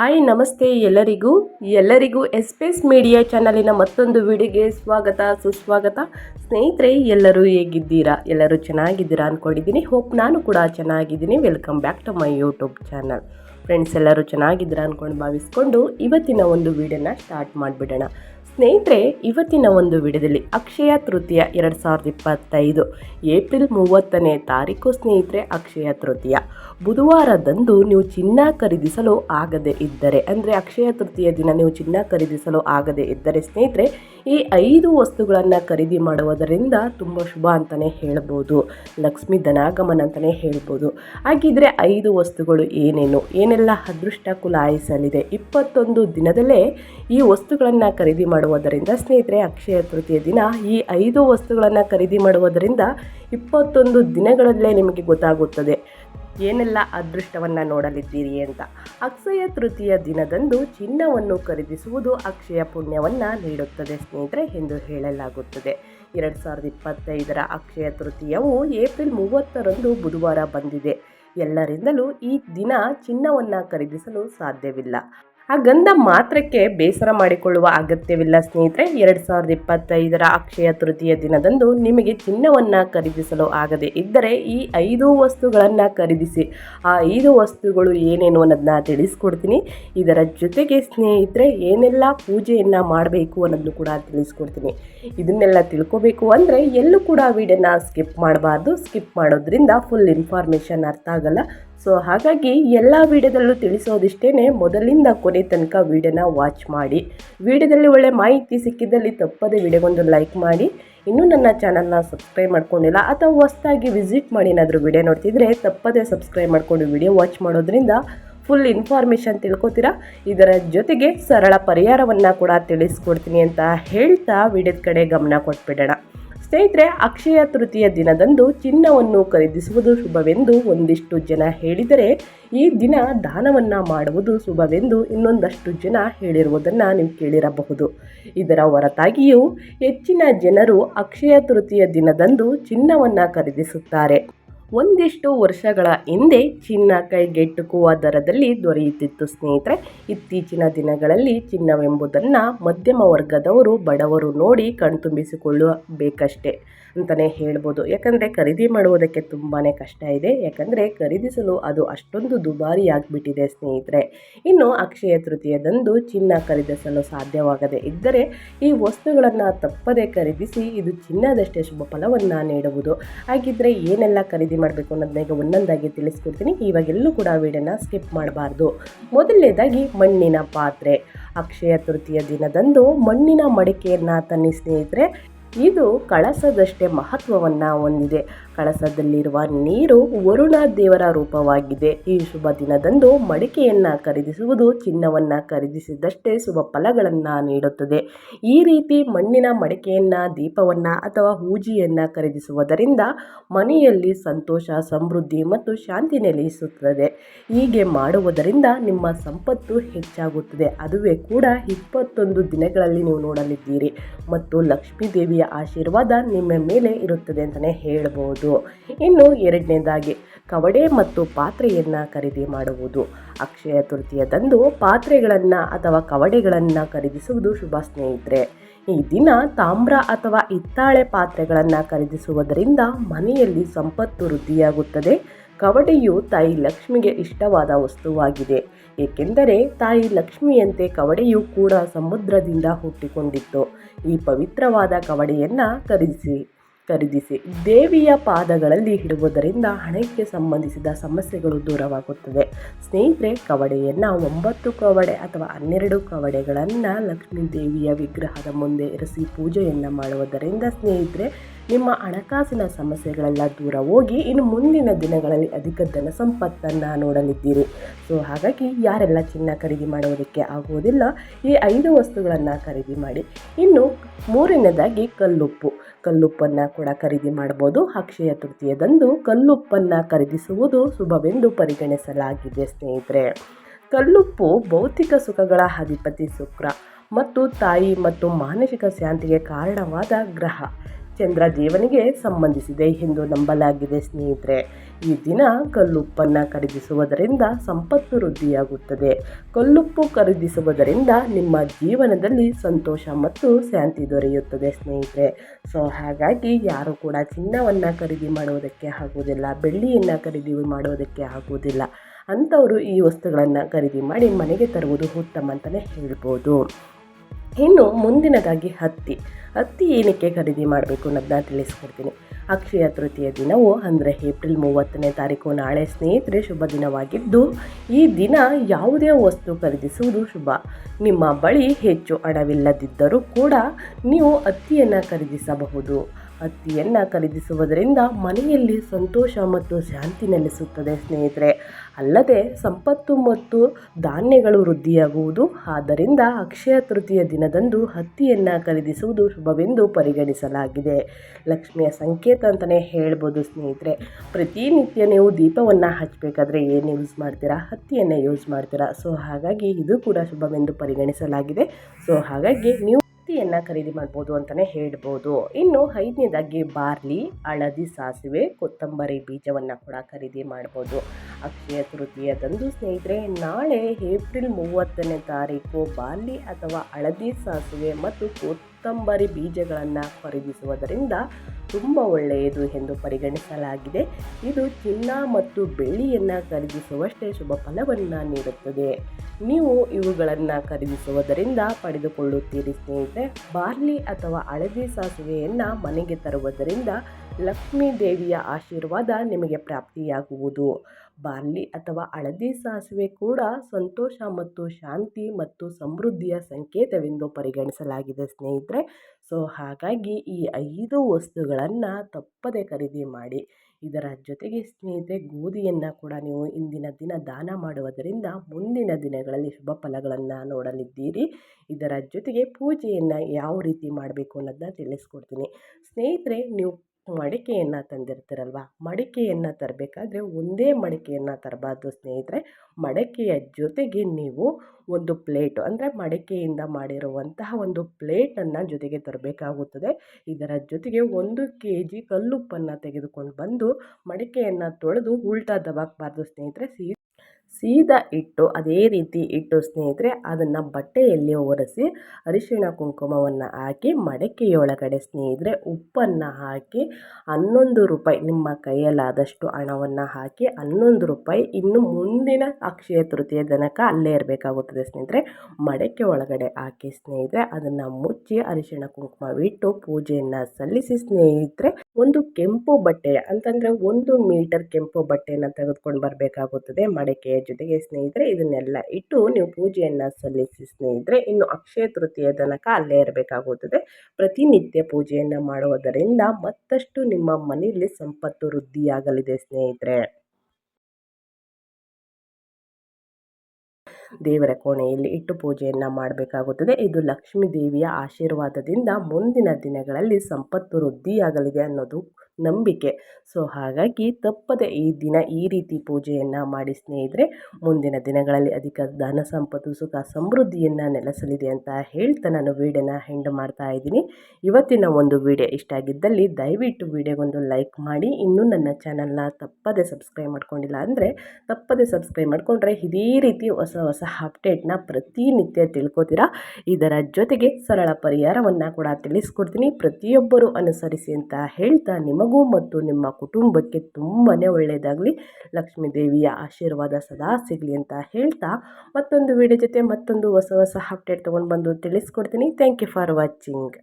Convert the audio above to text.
Hi, ನಮಸ್ತೆ ಎಲ್ಲರಿಗೂ. ಎಲ್ಲರಿಗೂ ಎಸ್ಪೇಸ್ ಮೀಡಿಯಾ ಚಾನಲಿನ ಮತ್ತೊಂದು ವಿಡಿಯೋಗೆ ಸ್ವಾಗತ, ಸುಸ್ವಾಗತ. ಸ್ನೇಹಿತರೆ, ಎಲ್ಲರೂ ಹೇಗಿದ್ದೀರಾ? ಎಲ್ಲರೂ ಚೆನ್ನಾಗಿದ್ದೀರಾ ಅಂದ್ಕೊಂಡಿದ್ದೀನಿ ಹೋಪ್ ನಾನು ಕೂಡ ಚೆನ್ನಾಗಿದ್ದೀನಿ. Welcome back to my YouTube channel. Friends, ಎಲ್ಲರೂ ಚೆನ್ನಾಗಿದ್ದೀರಾ ಅಂದ್ಕೊಂಡು ಭಾವಿಸ್ಕೊಂಡು ಇವತ್ತಿನ ಒಂದು ವಿಡಿಯೋನ ಸ್ಟಾರ್ಟ್ ಮಾಡಿಬಿಡೋಣ. ಸ್ನೇಹಿತರೆ, ಇವತ್ತಿನ ಒಂದು ವಿಡಿಯೋದಲ್ಲಿ ಅಕ್ಷಯ ತೃತೀಯ ಎರಡು ಸಾವಿರದ ಇಪ್ಪತ್ತೈದು, ಏಪ್ರಿಲ್ ಮೂವತ್ತನೇ ತಾರೀಕು ಸ್ನೇಹಿತರೆ, ಅಕ್ಷಯ ತೃತೀಯ. ಬುಧವಾರದಂದು ನೀವು ಚಿನ್ನ ಖರೀದಿಸಲು ಆಗದೇ ಇದ್ದರೆ, ಅಂದರೆ ಅಕ್ಷಯ ತೃತೀಯ ದಿನ ನೀವು ಚಿನ್ನ ಖರೀದಿಸಲು ಆಗದೇ ಇದ್ದರೆ ಸ್ನೇಹಿತರೆ, ಈ ಐದು ವಸ್ತುಗಳನ್ನು ಖರೀದಿ ಮಾಡುವುದರಿಂದ ತುಂಬ ಶುಭ ಅಂತಲೇ ಹೇಳ್ಬೋದು. ಲಕ್ಷ್ಮಿ ಧನಾಗಮನ ಅಂತಲೇ ಹೇಳ್ಬೋದು. ಹಾಗಿದ್ರೆ ಐದು ವಸ್ತುಗಳು ಏನೇನು? ಏನೆಲ್ಲ ಅದೃಷ್ಟ ಕುಲಾಯಿಸಲಿದೆ? ಇಪ್ಪತ್ತೊಂದು ದಿನದಲ್ಲೇ ಈ ವಸ್ತುಗಳನ್ನು ಖರೀದಿ ಮಾಡುವುದರಿಂದ ಸ್ನೇಹಿತರೆ, ಅಕ್ಷಯ ತೃತೀಯ ದಿನ ಈ ಐದು ವಸ್ತುಗಳನ್ನು ಖರೀದಿ ಮಾಡುವುದರಿಂದ ಇಪ್ಪತ್ತೊಂದು ದಿನಗಳಲ್ಲೇ ನಿಮಗೆ ಗೊತ್ತಾಗುತ್ತದೆ. ಏನೆಲ್ಲ ಅದೃಷ್ಟವನ್ನು ನೋಡಲಿದ್ದೀರಿ ಅಂತ ಅಕ್ಷಯ ತೃತೀಯ ದಿನದಂದು ಚಿನ್ನವನ್ನು ಖರೀದಿಸುವುದು ಅಕ್ಷಯ ಪುಣ್ಯವನ್ನು ನೀಡುತ್ತದೆ ಸ್ನೇಹಿತರೆ ಎಂದು ಹೇಳಲಾಗುತ್ತದೆ. ಎರಡು ಸಾವಿರದ ಇಪ್ಪತ್ತೈದರ ಅಕ್ಷಯ ತೃತೀಯವು ಏಪ್ರಿಲ್ ಮೂವತ್ತರಂದು ಬುಧವಾರ ಬಂದಿದೆ. ಎಲ್ಲರಿಂದಲೂ ಈ ದಿನ ಚಿನ್ನವನ್ನು ಖರೀದಿಸಲು ಸಾಧ್ಯವಿಲ್ಲ. ಆ ಗಂಧ ಮಾತ್ರಕ್ಕೆ ಬೇಸರ ಮಾಡಿಕೊಳ್ಳುವ ಅಗತ್ಯವಿಲ್ಲ ಸ್ನೇಹಿತರೆ. ಎರಡು ಸಾವಿರದ ಇಪ್ಪತ್ತೈದರ ಅಕ್ಷಯ ತೃತೀಯ ದಿನದಂದು ನಿಮಗೆ ಚಿನ್ನವನ್ನು ಖರೀದಿಸಲು ಆಗದೆ ಇದ್ದರೆ ಈ ಐದು ವಸ್ತುಗಳನ್ನು ಖರೀದಿಸಿ. ಆ ಐದು ವಸ್ತುಗಳು ಏನೇನು ಅನ್ನೋದನ್ನ ತಿಳಿಸ್ಕೊಡ್ತೀನಿ. ಇದರ ಜೊತೆಗೆ ಸ್ನೇಹಿತರೆ, ಏನೆಲ್ಲ ಪೂಜೆಯನ್ನು ಮಾಡಬೇಕು ಅನ್ನೋದನ್ನು ಕೂಡ ತಿಳಿಸ್ಕೊಡ್ತೀನಿ. ಇದನ್ನೆಲ್ಲ ತಿಳ್ಕೊಬೇಕು ಅಂದರೆ ಎಲ್ಲೂ ಕೂಡ ವಿಡಿಯೋನ ಸ್ಕಿಪ್ ಮಾಡಬಾರ್ದು. ಸ್ಕಿಪ್ ಮಾಡೋದ್ರಿಂದ ಫುಲ್ ಇನ್ಫಾರ್ಮೇಷನ್ ಅರ್ಥ ಆಗಲ್ಲ. ಸೊ ಹಾಗಾಗಿ ಎಲ್ಲ ವಿಡಿಯೋದಲ್ಲೂ ತಿಳಿಸೋದಿಷ್ಟೇ ಮೊದಲಿಂದ ಕೊನೆ ತನಕ ವಿಡಿಯೋನ ವಾಚ್ ಮಾಡಿ. ವಿಡಿಯೋದಲ್ಲಿ ಒಳ್ಳೆ ಮಾಹಿತಿ ಸಿಕ್ಕಿದ್ದಲ್ಲಿ ತಪ್ಪದೇ ವಿಡಿಯೋಗೊಂದು ಲೈಕ್ ಮಾಡಿ. ಇನ್ನೂ ನನ್ನ ಚಾನಲ್ನ ಸಬ್ಸ್ಕ್ರೈಬ್ ಮಾಡ್ಕೊಂಡಿಲ್ಲ ಅಥವಾ ಹೊಸ್ತಾಗಿ ವಿಸಿಟ್ ಮಾಡಿ ಏನಾದರೂ ವಿಡಿಯೋ ನೋಡ್ತಿದ್ರೆ ತಪ್ಪದೇ ಸಬ್ಸ್ಕ್ರೈಬ್ ಮಾಡಿಕೊಂಡು ವಿಡಿಯೋ ವಾಚ್ ಮಾಡೋದ್ರಿಂದ ಫುಲ್ ಇನ್ಫಾರ್ಮೇಷನ್ ತಿಳ್ಕೊತೀರಾ? ಇದರ ಜೊತೆಗೆ ಸರಳ ಪರಿಹಾರವನ್ನು ಕೂಡ ತಿಳಿಸ್ಕೊಡ್ತೀನಿ ಅಂತ ಹೇಳ್ತಾ ವಿಡಿಯೋದ ಕಡೆ ಗಮನ ಕೊಟ್ಬಿಡೋಣ. ಸ್ನೇಹಿತರೆ, ಅಕ್ಷಯ ತೃತೀಯ ದಿನದಂದು ಚಿನ್ನವನ್ನು ಖರೀದಿಸುವುದು ಶುಭವೆಂದು ಒಂದಿಷ್ಟು ಜನ ಹೇಳಿದರೆ, ಈ ದಿನ ದಾನವನ್ನು ಮಾಡುವುದು ಶುಭವೆಂದು ಇನ್ನೊಂದಷ್ಟು ಜನ ಹೇಳಿರುವುದನ್ನು ನೀವು ಕೇಳಿರಬಹುದು. ಇದರ ಹೊರತಾಗಿಯೂ ಹೆಚ್ಚಿನ ಜನರು ಅಕ್ಷಯ ತೃತೀಯ ದಿನದಂದು ಚಿನ್ನವನ್ನು ಖರೀದಿಸುತ್ತಾರೆ. ಒಂದಿಷ್ಟು ವರ್ಷಗಳ ಹಿಂದೆ ಚಿನ್ನ ಕೈಗೆಟುಕುವ ದರದಲ್ಲಿ ದೊರೆಯುತ್ತಿತ್ತು ಸ್ನೇಹಿತರೆ. ಇತ್ತೀಚಿನ ದಿನಗಳಲ್ಲಿ ಚಿನ್ನವೆಂಬುದನ್ನು ಮಧ್ಯಮ ವರ್ಗದವರು, ಬಡವರು ನೋಡಿ ಕಣ್ತುಂಬಿಸಿಕೊಳ್ಳಬೇಕಷ್ಟೇ ಅಂತಲೇ ಹೇಳ್ಬೋದು. ಯಾಕಂದರೆ ಖರೀದಿ ಮಾಡುವುದಕ್ಕೆ ತುಂಬಾ ಕಷ್ಟ ಇದೆ. ಯಾಕಂದರೆ ಖರೀದಿಸಲು ಅದು ಅಷ್ಟೊಂದು ದುಬಾರಿ ಆಗಿಬಿಟ್ಟಿದೆ ಸ್ನೇಹಿತರೆ. ಇನ್ನು ಅಕ್ಷಯ ತೃತೀಯದಂದು ಚಿನ್ನ ಖರೀದಿಸಲು ಸಾಧ್ಯವಾಗದೇ ಇದ್ದರೆ ಈ ವಸ್ತುಗಳನ್ನು ತಪ್ಪದೇ ಖರೀದಿಸಿ ಇದು ಚಿನ್ನದಷ್ಟೇ ಶುಭ ಫಲವನ್ನು ನೀಡುವುದು. ಹಾಗಿದ್ದರೆ ಏನೆಲ್ಲ ಖರೀದಿ ಮಾಡಬೇಕು ಅನ್ನೋದನ್ನ ಈಗ ಒಂದೊಂದಾಗಿ ತಿಳಿಸ್ಕೊಡ್ತೀನಿ. ಇವಾಗೆಲ್ಲೂ ಕೂಡ ವಿಡಿಯೋನ ಸ್ಕಿಪ್ ಮಾಡಬಾರ್ದು. ಮೊದಲನೇದಾಗಿ ಮಣ್ಣಿನ ಪಾತ್ರೆ. ಅಕ್ಷಯ ತೃತೀಯ ದಿನದಂದು ಮಣ್ಣಿನ ಮಡಿಕೆಯನ್ನು ತನ್ನಿ ಸ್ನೇಹಿತರೆ ಇದು ಕಳಸದಷ್ಟೇ ಮಹತ್ವವನ್ನು ಹೊಂದಿದೆ. ಕಳಸದಲ್ಲಿರುವ ನೀರು ವರುಣ ದೇವರ ರೂಪವಾಗಿದೆ. ಈ ಶುಭ ದಿನದಂದು ಮಡಿಕೆಯನ್ನು ಖರೀದಿಸುವುದು ಚಿನ್ನವನ್ನು ಖರೀದಿಸಿದಷ್ಟೇ ಶುಭ ಫಲಗಳನ್ನು ನೀಡುತ್ತದೆ. ಈ ರೀತಿ ಮಣ್ಣಿನ ಮಡಿಕೆಯನ್ನು, ದೀಪವನ್ನು ಅಥವಾ ಹೂಜಿಯನ್ನು ಖರೀದಿಸುವುದರಿಂದ ಮನೆಯಲ್ಲಿ ಸಂತೋಷ, ಸಮೃದ್ಧಿ ಮತ್ತು ಶಾಂತಿ ನೆಲೆಸುತ್ತದೆ. ಹೀಗೆ ಮಾಡುವುದರಿಂದ ನಿಮ್ಮ ಸಂಪತ್ತು ಹೆಚ್ಚಾಗುತ್ತದೆ. ಅದುವೇ ಕೂಡ ಇಪ್ಪತ್ತೊಂದು ದಿನಗಳಲ್ಲಿ ನೀವು ನೋಡಲಿದ್ದೀರಿ. ಮತ್ತು ಲಕ್ಷ್ಮೀ ದೇವಿಯ ಆಶೀರ್ವಾದ ನಿಮ್ಮ ಮೇಲೆ ಇರುತ್ತದೆ ಅಂತಲೇ ಹೇಳಬಹುದು ಇನ್ನು ಎರಡನೇದಾಗಿ ಕವಡೆ ಮತ್ತು ಪಾತ್ರೆಯನ್ನು ಖರೀದಿ ಮಾಡುವುದು. ಅಕ್ಷಯ ತೃತೀಯದಂದು ಪಾತ್ರೆಗಳನ್ನು ಅಥವಾ ಕವಡೆಗಳನ್ನು ಖರೀದಿಸುವುದು ಶುಭ ಸ್ನೇಹಿತರೆ. ಈ ದಿನ ತಾಮ್ರ ಅಥವಾ ಹಿತ್ತಾಳೆ ಪಾತ್ರೆಗಳನ್ನು ಖರೀದಿಸುವುದರಿಂದ ಮನೆಯಲ್ಲಿ ಸಂಪತ್ತು ವೃದ್ಧಿಯಾಗುತ್ತದೆ. ಕವಡೆಯು ತಾಯಿ ಲಕ್ಷ್ಮಿಗೆ ಇಷ್ಟವಾದ ವಸ್ತುವಾಗಿದೆ. ಏಕೆಂದರೆ ತಾಯಿ ಲಕ್ಷ್ಮಿಯಂತೆ ಕವಡೆಯು ಕೂಡ ಸಮುದ್ರದಿಂದ ಹುಟ್ಟಿಕೊಂಡಿತ್ತು. ಈ ಪವಿತ್ರವಾದ ಕವಡೆಯನ್ನು ಖರೀದಿಸಿ ಖರೀದಿಸಿ ದೇವಿಯ ಪಾದಗಳಲ್ಲಿ ಇಡುವುದರಿಂದ ಹಣಕ್ಕೆ ಸಂಬಂಧಿಸಿದ ಸಮಸ್ಯೆಗಳು ದೂರವಾಗುತ್ತದೆ. ಸ್ನೇಹಿತರೆ, ಕವಡೆಯನ್ನು ಒಂಬತ್ತು ಕವಡೆ ಅಥವಾ ಹನ್ನೆರಡು ಕವಡೆಗಳನ್ನು ಲಕ್ಷ್ಮೀ ದೇವಿಯ ವಿಗ್ರಹದ ಮುಂದೆ ಇರಿಸಿ ಪೂಜೆಯನ್ನು ಮಾಡುವುದರಿಂದ ಸ್ನೇಹಿತರೆ ನಿಮ್ಮ ಹಣಕಾಸಿನ ಸಮಸ್ಯೆಗಳೆಲ್ಲ ದೂರ ಹೋಗಿ ಇನ್ನು ಮುಂದಿನ ದಿನಗಳಲ್ಲಿ ಅಧಿಕ ಧನ ಸಂಪತ್ತನ್ನು ನೋಡಲಿದ್ದೀರಿ. ಸೊ ಹಾಗಾಗಿ ಯಾರೆಲ್ಲ ಚಿನ್ನ ಖರೀದಿ ಮಾಡುವುದಕ್ಕೆ ಆಗುವುದಿಲ್ಲ, ಈ ಐದು ವಸ್ತುಗಳನ್ನು ಖರೀದಿ ಮಾಡಿ. ಇನ್ನು ಮೂರನೇದಾಗಿ ಕಲ್ಲುಪ್ಪು. ಕಲ್ಲುಪ್ಪನ್ನು ಕೂಡ ಖರೀದಿ ಮಾಡ್ಬೋದು. ಅಕ್ಷಯ ತೃತೀಯದಂದು ಕಲ್ಲುಪ್ಪನ್ನು ಖರೀದಿಸುವುದು ಶುಭವೆಂದು ಪರಿಗಣಿಸಲಾಗಿದೆ, ಸ್ನೇಹಿತರೆ. ಕಲ್ಲುಪ್ಪು ಭೌತಿಕ ಸುಖಗಳ ಅಧಿಪತಿ ಶುಕ್ರ ಮತ್ತು ತಾಯಿ ಮತ್ತು ಮಾನಸಿಕ ಶಾಂತಿಗೆ ಕಾರಣವಾದ ಗ್ರಹ. ಚಂದ್ರ ದೇವನಿಗೆ ಸಂಬಂಧಿಸಿದೆ ಎಂದು ನಂಬಲಾಗಿದೆ, ಸ್ನೇಹಿತರೆ. ಈ ದಿನ ಕಲ್ಲುಪ್ಪನ್ನು ಖರೀದಿಸುವುದರಿಂದ ಸಂಪತ್ತು ವೃದ್ಧಿಯಾಗುತ್ತದೆ. ಕಲ್ಲುಪ್ಪು ಖರೀದಿಸುವುದರಿಂದ ನಿಮ್ಮ ಜೀವನದಲ್ಲಿ ಸಂತೋಷ ಮತ್ತು ಶಾಂತಿ ದೊರೆಯುತ್ತದೆ, ಸ್ನೇಹಿತರೆ. ಸೊ, ಹಾಗಾಗಿ ಯಾರು ಕೂಡ ಚಿನ್ನವನ್ನು ಖರೀದಿ ಮಾಡುವುದಕ್ಕೆ ಆಗುವುದಿಲ್ಲ, ಬೆಳ್ಳಿಯನ್ನು ಖರೀದಿ ಮಾಡುವುದಕ್ಕೆ ಆಗುವುದಿಲ್ಲ. ಅಂಥವರು ಈ ವಸ್ತುಗಳನ್ನು ಖರೀದಿ ಮಾಡಿ ಮನೆಗೆ ತರುವುದು ಉತ್ತಮ ಅಂತಲೇ ಹೇಳ್ಬೋದು. ಇನ್ನು ಮುಂದಿನದಾಗಿ ಹತ್ತಿ. ಹತ್ತಿ ಏನಕ್ಕೆ ಖರೀದಿ ಮಾಡಬೇಕು ಅನ್ನೋದನ್ನ ತಿಳಿಸ್ಕೊಡ್ತೀನಿ. ಅಕ್ಷಯ ತೃತೀಯ ದಿನವು ಅಂದರೆ ಏಪ್ರಿಲ್ ಮೂವತ್ತನೇ ತಾರೀಕು ನಾಳೆ ಸ್ನೇಹಿತರೆ ಶುಭ ದಿನವಾಗಿದ್ದು, ಈ ದಿನ ಯಾವುದೇ ವಸ್ತು ಖರೀದಿಸುವುದು ಶುಭ. ನಿಮ್ಮ ಬಳಿ ಹೆಚ್ಚು ಹಣವಿಲ್ಲದಿದ್ದರೂ ಕೂಡ ನೀವು ಹತ್ತಿಯನ್ನು ಖರೀದಿಸಬಹುದು. ಹತ್ತಿಯನ್ನು ಖರೀದಿಸುವುದರಿಂದ ಮನೆಯಲ್ಲಿ ಸಂತೋಷ ಮತ್ತು ಶಾಂತಿ ನೆಲೆಸುತ್ತದೆ ಸ್ನೇಹಿತರೆ. ಅಲ್ಲದೆ ಸಂಪತ್ತು ಮತ್ತು ಧಾನ್ಯಗಳು ವೃದ್ಧಿಯಾಗುವುದು, ಆದ್ದರಿಂದ ಅಕ್ಷಯ ತೃತೀಯ ದಿನದಂದು ಹತ್ತಿಯನ್ನು ಖರೀದಿಸುವುದು ಶುಭವೆಂದು ಪರಿಗಣಿಸಲಾಗಿದೆ. ಲಕ್ಷ್ಮಿಯ ಸಂಕೇತ ಅಂತಲೇ ಹೇಳ್ಬೋದು ಸ್ನೇಹಿತರೆ. ಪ್ರತಿನಿತ್ಯ ನೀವು ದೀಪವನ್ನು ಹಚ್ಚಬೇಕಾದ್ರೆ ಏನು ಯೂಸ್ ಮಾಡ್ತೀರಾ? ಹತ್ತಿಯನ್ನು ಯೂಸ್ ಮಾಡ್ತೀರಾ? ಸೊ ಹಾಗಾಗಿ ಇದು ಕೂಡ ಶುಭವೆಂದು ಪರಿಗಣಿಸಲಾಗಿದೆ. ಸೊ ಹಾಗಾಗಿ ನೀವು ಹತ್ತಿಯನ್ನು ಖರೀದಿ ಮಾಡ್ಬೋದು ಅಂತಲೇ ಹೇಳ್ಬೋದು. ಇನ್ನು ಐದನೇದಾಗಿ ಬಾರ್ಲಿ, ಹಳದಿ ಸಾಸಿವೆ, ಕೊತ್ತಂಬರಿ ಬೀಜವನ್ನು ಕೂಡ ಖರೀದಿ ಮಾಡ್ಬೋದು. ಅಕ್ಷಯ ತೃತೀಯದಂದು ಸ್ನೇಹಿತರೆ, ನಾಳೆ ಏಪ್ರಿಲ್ ಮೂವತ್ತನೇ ತಾರೀಕು ಬಾರ್ಲಿ ಅಥವಾ ಹಳದಿ ಸಾಸಿವೆ ಮತ್ತು ಕೊತ್ತಂಬರಿ ಬೀಜಗಳನ್ನು ಖರೀದಿಸುವುದರಿಂದ ತುಂಬ ಒಳ್ಳೆಯದು ಎಂದು ಪರಿಗಣಿಸಲಾಗಿದೆ. ಇದು ಚಿನ್ನ ಮತ್ತು ಬೆಳ್ಳಿಯನ್ನು ಖರೀದಿಸುವಷ್ಟೇ ಶುಭ ಫಲವನ್ನು ನೀಡುತ್ತದೆ. ನೀವು ಇವುಗಳನ್ನು ಖರೀದಿಸುವುದರಿಂದ ಪಡೆದುಕೊಳ್ಳುತ್ತೀರಿ ಸ್ನೇಹಿತರೆ, ಬಾರ್ಲಿ ಅಥವಾ ಹಳದಿ ಸಾಸಿವೆಯನ್ನು ಮನೆಗೆ ತರುವುದರಿಂದ ಲಕ್ಷ್ಮೀ ದೇವಿಯ ಆಶೀರ್ವಾದ ನಿಮಗೆ ಪ್ರಾಪ್ತಿಯಾಗುವುದು. ಬಾರ್ಲಿ ಅಥವಾ ಹಳದಿ ಸಾಸಿವೆ ಕೂಡ ಸಂತೋಷ ಮತ್ತು ಶಾಂತಿ ಮತ್ತು ಸಮೃದ್ಧಿಯ ಸಂಕೇತವೆಂದು ಪರಿಗಣಿಸಲಾಗಿದೆ ಸ್ನೇಹಿತರೆ. ಸೊ, ಹಾಗಾಗಿ ಈ ಐದು ವಸ್ತುಗಳನ್ನು ತಪ್ಪದೆ ಖರೀದಿ ಮಾಡಿ. ಇದರ ಜೊತೆಗೆ ಸ್ನೇಹಿತರೆ, ಗೋಧಿಯನ್ನು ಕೂಡ ನೀವು ಇಂದಿನ ದಿನ ದಾನ ಮಾಡುವುದರಿಂದ ಮುಂದಿನ ದಿನಗಳಲ್ಲಿ ಶುಭ ಫಲಗಳನ್ನು ನೋಡಲಿದ್ದೀರಿ. ಇದರ ಜೊತೆಗೆ ಪೂಜೆಯನ್ನು ಯಾವ ರೀತಿ ಮಾಡಬೇಕು ಅನ್ನೋದನ್ನ ತಿಳಿಸ್ಕೊಡ್ತೀನಿ. ಸ್ನೇಹಿತರೆ, ನೀವು ಮಡಿಕೆಯನ್ನು ತಂದಿರ್ತೀರಲ್ವ? ಮಡಿಕೆಯನ್ನು ತರಬೇಕಾದ್ರೆ ಒಂದೇ ಮಡಿಕೆಯನ್ನು ತರಬಾರ್ದು ಸ್ನೇಹಿತರೆ. ಮಡಿಕೆಯ ಜೊತೆಗೆ ನೀವು ಒಂದು ಪ್ಲೇಟು, ಅಂದರೆ ಮಡಿಕೆಯಿಂದ ಮಾಡಿರುವಂತಹ ಒಂದು ಪ್ಲೇಟನ್ನು ಜೊತೆಗೆ ತರಬೇಕಾಗುತ್ತದೆ. ಇದರ ಜೊತೆಗೆ ಒಂದು ಕೆ ಜಿ ಕಲ್ಲುಪ್ಪನ್ನು ತೆಗೆದುಕೊಂಡು ಬಂದು ಮಡಿಕೆಯನ್ನು ತೊಳೆದು ಉಲ್ಟಾ ದಬಾಕಬಾರ್ದು ಸ್ನೇಹಿತರೆ. ಸೀ ಸೀದಾ ಇಟ್ಟು, ಅದೇ ರೀತಿ ಇಟ್ಟು ಸ್ನೇಹಿತರೆ, ಅದನ್ನು ಬಟ್ಟೆಯಲ್ಲಿ ಒರೆಸಿ, ಅರಿಶಿಣ ಕುಂಕುಮವನ್ನು ಹಾಕಿ, ಮಡಕೆಯೊಳಗಡೆ ಸ್ನೇಹಿತರೆ, ಉಪ್ಪನ್ನು ಹಾಕಿ, ಹನ್ನೊಂದು ರೂಪಾಯಿ ನಿಮ್ಮ ಕೈಯಲ್ಲಾದಷ್ಟು ಹಣವನ್ನು ಹಾಕಿ, ಹನ್ನೊಂದು ರೂಪಾಯಿ ಇನ್ನು ಮುಂದಿನ ಅಕ್ಷಯ ತೃತೀಯ ತನಕ ಅಲ್ಲೇ ಇರಬೇಕಾಗುತ್ತದೆ ಸ್ನೇಹಿತರೆ. ಮಡಕೆ ಒಳಗಡೆ ಹಾಕಿ ಸ್ನೇಹಿತರೆ, ಅದನ್ನು ಮುಚ್ಚಿ, ಅರಿಶಿಣ ಕುಂಕುಮವಿಟ್ಟು ಪೂಜೆಯನ್ನು ಸಲ್ಲಿಸಿ ಸ್ನೇಹಿತರೆ, ಒಂದು ಕೆಂಪು ಬಟ್ಟೆ, ಅಂತಂದರೆ ಒಂದು ಮೀಟರ್ ಕೆಂಪು ಬಟ್ಟೆಯನ್ನು ತೆಗೆದುಕೊಂಡು ಬರಬೇಕಾಗುತ್ತದೆ ಮಡಕೆಯ ಜೊತೆಗೆ ಸ್ನೇಹಿತರೆ, ಇದನ್ನೆಲ್ಲ ಇಟ್ಟು ನೀವು ಪೂಜೆಯನ್ನು ಸಲ್ಲಿಸಿ ಸ್ನೇಹಿತರೆ, ಇನ್ನು ಅಕ್ಷಯ ತೃತೀಯ ತನಕ ಅಲ್ಲೇ ಇರಬೇಕಾಗುತ್ತದೆ. ಪ್ರತಿನಿತ್ಯ ಪೂಜೆಯನ್ನು ಮಾಡುವುದರಿಂದ ಮತ್ತಷ್ಟು ನಿಮ್ಮ ಮನೆಯಲ್ಲಿ ಸಂಪತ್ತು ವೃದ್ಧಿಯಾಗಲಿದೆ ಸ್ನೇಹಿತರೆ. ದೇವರ ಕೋಣೆಯಲ್ಲಿ ಇಟ್ಟು ಪೂಜೆಯನ್ನು ಮಾಡಬೇಕಾಗುತ್ತದೆ. ಇದು ಲಕ್ಷ್ಮೀ ದೇವಿಯ ಆಶೀರ್ವಾದದಿಂದ ಮುಂದಿನ ದಿನಗಳಲ್ಲಿ ಸಂಪತ್ತು ವೃದ್ಧಿಯಾಗಲಿದೆ ಅನ್ನೋದು ನಂಬಿಕೆ. ಸೊ, ಹಾಗಾಗಿ ತಪ್ಪದೆ ಈ ದಿನ ಈ ರೀತಿ ಪೂಜೆಯನ್ನು ಮಾಡಿ ಸ್ನೇಹಿತರೆ, ಮುಂದಿನ ದಿನಗಳಲ್ಲಿ ಅಧಿಕ ಧನ ಸಂಪತ್ತು, ಸುಖ ಸಮೃದ್ಧಿಯನ್ನು ನೆಲೆಸಲಿದೆ ಅಂತ ಹೇಳ್ತಾ ನಾನು ವೀಡಿಯೋನ ಹೆಂಡ್ ಮಾಡ್ತಾ ಇದ್ದೀನಿ. ಇವತ್ತಿನ ಒಂದು ವಿಡಿಯೋ ಇಷ್ಟ ಆಗಿದ್ದಲ್ಲಿ ದಯವಿಟ್ಟು ವಿಡಿಯೋಗೊಂದು ಲೈಕ್ ಮಾಡಿ. ಇನ್ನೂ ನನ್ನ ಚಾನಲ್ನ ತಪ್ಪದೆ ಸಬ್ಸ್ಕ್ರೈಬ್ ಮಾಡ್ಕೊಂಡಿಲ್ಲ ಅಂದರೆ, ತಪ್ಪದೆ ಸಬ್ಸ್ಕ್ರೈಬ್ ಮಾಡಿಕೊಂಡ್ರೆ ಇದೇ ರೀತಿ ಹೊಸ ಹೊಸ ಅಪ್ಡೇಟ್ನ ಪ್ರತಿನಿತ್ಯ ತಿಳ್ಕೊತೀರಾ? ಇದರ ಜೊತೆಗೆ ಸರಳ ಪರಿಹಾರವನ್ನು ಕೂಡ ತಿಳಿಸ್ಕೊಡ್ತೀನಿ. ಪ್ರತಿಯೊಬ್ಬರು ಅನುಸರಿಸಿ ಅಂತ ಹೇಳ್ತಾ ನಿಮಗೂ ಮತ್ತು ನಿಮ್ಮ ಕುಟುಂಬಕ್ಕೆ ತುಂಬಾ ಒಳ್ಳೆಯದಾಗಲಿ ಲಕ್ಷ್ಮೀ ದೇವಿಯ ಆಶೀರ್ವಾದ ಸದಾ ಸಿಗಲಿ ಅಂತ ಹೇಳ್ತಾ ಮತ್ತೊಂದು ವಿಡಿಯೋ ಜೊತೆ ಮತ್ತೊಂದು ಹೊಸ ಹೊಸ ಅಪ್ಡೇಟ್ ತೊಗೊಂಡು ಬಂದು ತಿಳಿಸ್ಕೊಡ್ತೀನಿ. Thank you for watching